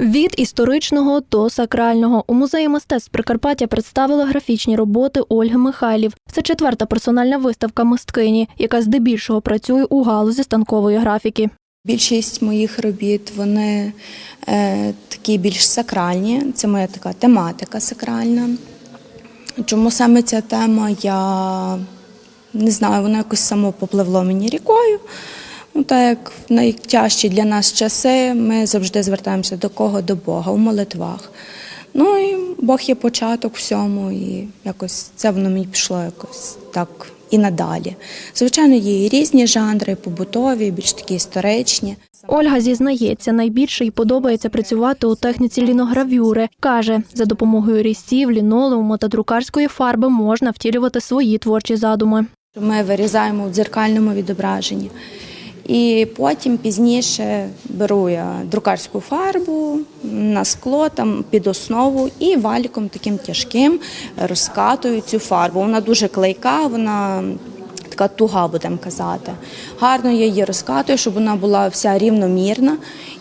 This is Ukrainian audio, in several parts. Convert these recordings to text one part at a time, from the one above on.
Від історичного до сакрального у музеї мистецтв Прикарпаття представили графічні роботи Ольги Михайлів. Це четверта персональна виставка мисткині, яка здебільшого працює у галузі станкової графіки. Більшість моїх робіт вони е, такі більш сакральні. Це моя така тематика сакральна. Чому саме ця тема, я не знаю, воно якось само попливло мені рікою. Ну, так як в найтяжчі для нас часи ми завжди звертаємося до кого? До Бога у молитвах. Ну і Бог є початок всьому, і якось це воно мені пішло якось так і надалі. Звичайно, є і різні жанри, побутові, більш такі історичні. Ольга зізнається, найбільше їй подобається працювати у техніці ліногравюри. Каже, за допомогою різців, лінолеуму та друкарської фарби можна втілювати свої творчі задуми. Ми вирізаємо в дзеркальному відображенні. І потім пізніше беру я друкарську фарбу на скло там під основу і валіком таким тяжким розкатую цю фарбу. Вона дуже клейка, вона така туга, будемо казати. Гарно я її розкатую, щоб вона була вся рівномірна.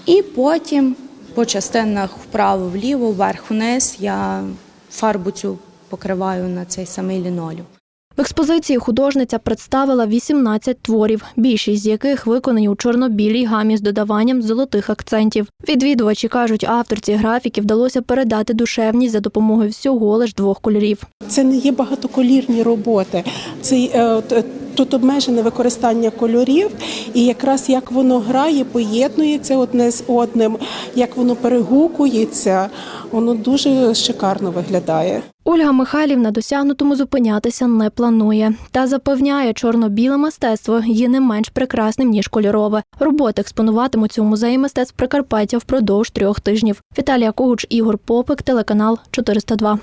І потім по частинах вправо-вліво, вверх-вниз я фарбу цю покриваю на цей самий лінолеум. В експозиції художниця представила 18 творів, більшість з яких виконані у чорно-білій гамі з додаванням золотих акцентів. Відвідувачі кажуть, авторці графіки вдалося передати душевність за допомогою всього лиш двох кольорів. Це не є багатоколірні роботи. Це е, е, тут обмежене використання кольорів, і якраз як воно грає, поєднується одне з одним, як воно перегукується, воно дуже шикарно виглядає. Ольга Михайлівна досягнутому зупинятися не планує та запевняє, чорно-біле мистецтво є не менш прекрасним ніж кольорове. Роботи експонуватимуться у музеї мистецтв Прикарпаття впродовж трьох тижнів. Віталія Когуч, Ігор Попик, телеканал 402.